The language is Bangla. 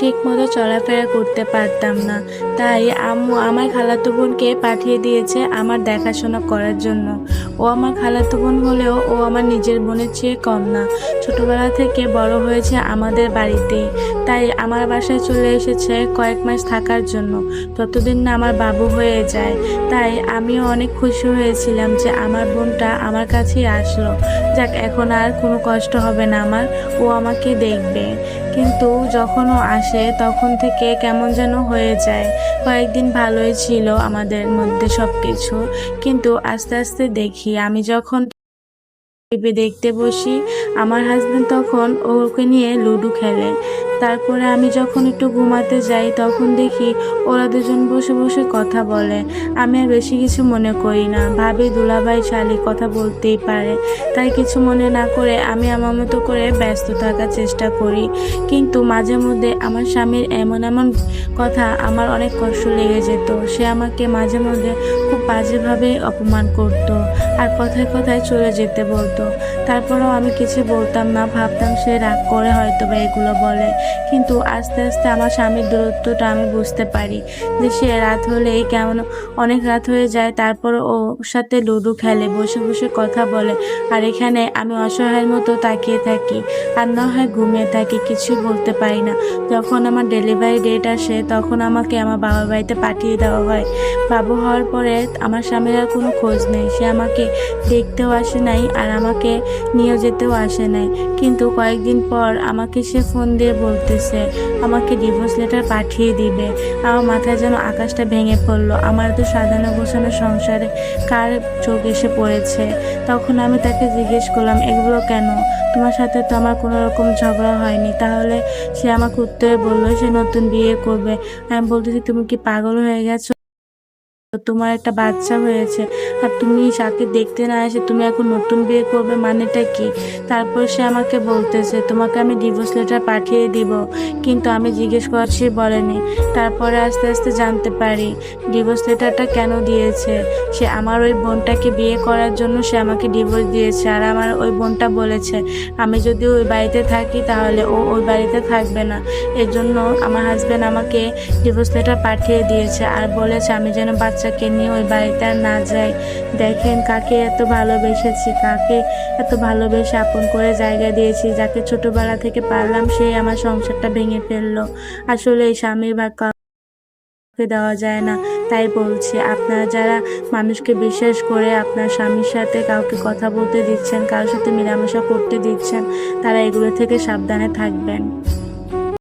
ঠিক মতো চলাফেরা করতে পারতাম না। তাই আম্মু আমার খালাতো বোনকে পাঠিয়ে দিয়েছে আমার দেখাশোনা করার জন্য। ও আমার খালাতো বোন হলেও ও আমার নিজের বোনের চেয়ে কম না। ছোটবেলা থেকে বড় হয়েছে আমাদের বাড়িতেই। তাই আমার বাসায় চলে এসেছে কয়েক মাস থাকার জন্য। ততদিন না আমার বাবু হয়ে যায়। তাই আমিও অনেক খুশি হয়েছিলাম যে আমার বোনটা আমার কাছেই আসলো। যাক, এখন আর কোনো কষ্ট হবে না আমার। ও আমাকে দেখবে। কিন্তু যখন ও আসে, তখন থেকে কেমন যেন হয়ে যায়। কয়েকদিন ভালোই ছিল আমাদের মধ্যে সব কিছু কিন্তু আস্তে আস্তে দেখি আমি যখন টিভি দেখতে বসি, আমার হাজব্যান্ড তখন ওকে নিয়ে লুডো খেলে। তারপরে আমি যখন একটু ঘুমাতে যাই, তখন দেখি ওরা দুজন বসে বসে কথা বলে। আমি আর বেশি কিছু মনে করি না। ভাবি, দুলাভাই শালি কথা বলতেই পারে। তাই কিছু মনে না করে আমি আমার মতো করে ব্যস্ত থাকার চেষ্টা করি। কিন্তু মাঝে মধ্যে আমার স্বামীর এমন এমন কথা আমার অনেক কষ্ট লেগে যেত। সে আমাকে মাঝে মধ্যে খুব বাজেভাবে অপমান করত আর কথায় কথায় চলে যেতে বলতো। তারপরেও আমি কিছু বলতাম না, ভাবতাম সে রাগ করে হয়তো বা এগুলো বলে। কিন্তু আস্তে আস্তে আমার স্বামীর দূরত্বটা আমি বুঝতে পারি যে সে রাত হলেই কেমন অনেক রাত হয়ে যায়, তারপর ওর সাথে লুডো খেলে, বসে বসে কথা বলে। আর এখানে আমি অসহায়ের মতো তাকিয়ে থাকি আর না হয় ঘুমিয়ে থাকি, কিছু বলতে পারি না। যখন আমার ডেলিভারি ডেট আসে, তখন আমাকে আমার বাবার বাড়িতে পাঠিয়ে দেওয়া হয়। বাবু হওয়ার পরে আমার স্বামীর আর কোনো খোঁজ নেই। সে আমাকে দেখতেও আসে নাই আর আমাকে নিয়ে যেতেও আসে নাই। কিন্তু কয়েকদিন পর আমাকে সে ফোন দিয়ে বলতেছে, আমাকে ডিভোর্স লেটার পাঠিয়ে দিবে। আমার মাথায় যেন আকাশটা ভেঙে পড়ল। আমার তো সাজানো গোছানো সংসারে কার চোখ এসে পড়েছে? তখন আমি তাকে জিজ্ঞেস করলাম, এগুলো কেন? তোমার সাথে তো আমার কোনো রকম ঝগড়া হয়নি। তাহলে সে আমাকে উত্তরে বলল, সে নতুন বিয়ে করবে। আমি বলতেছি, তুমি কি পাগল হয়ে গেছো? তোমার একটা বাচ্চা হয়েছে। আর তুমি যাকে দেখতে না এসে তুমি এখন নতুন বিয়ে করবে মানেটা কি? তারপর সে আমাকে বলতেছে, তোমাকে আমি ডিভোর্স লেটার পাঠিয়ে দিব। কিন্তু আমি জিজ্ঞেস করছি বলেনি। তারপরে আস্তে আস্তে জানতে পারি ডিভোর্স লেটারটা কেন দিয়েছে? সে আমার ওই বোনটাকে বিয়ে করার জন্য সে আমাকে ডিভোর্স দিয়েছে। আর আমার ওই বোনটা বলেছে, আমি যদি ওই বাড়িতে থাকি তাহলে ও ওই বাড়িতে থাকবে না। এর জন্য আমার হাজব্যান্ড আমাকে ডিভোর্স লেটার পাঠিয়ে দিয়েছে। আর বলেছে, আমি যেন বাচ্চাকে নিয়ে ওই আর না যাই। দেখেন কাকে এত ভালোবেসেছি, কাকে এত ভালোবেসে আপন করে জায়গা দিয়েছি, যাকে ছোটবেলা থেকে পারলাম সেই আমার সংসারটা ভেঙে ফেলল। আসলে এই স্বামীর বা দেওয়া যায় না, তাই বলছি, আপনারা যারা মানুষকে বিশ্বাস করে আপনার স্বামীর সাথে কাউকে কথা বলতে দিচ্ছেন, কারোর সাথে মেলামেশা করতে দিচ্ছেন, তারা এগুলো থেকে সাবধানে থাকবেন।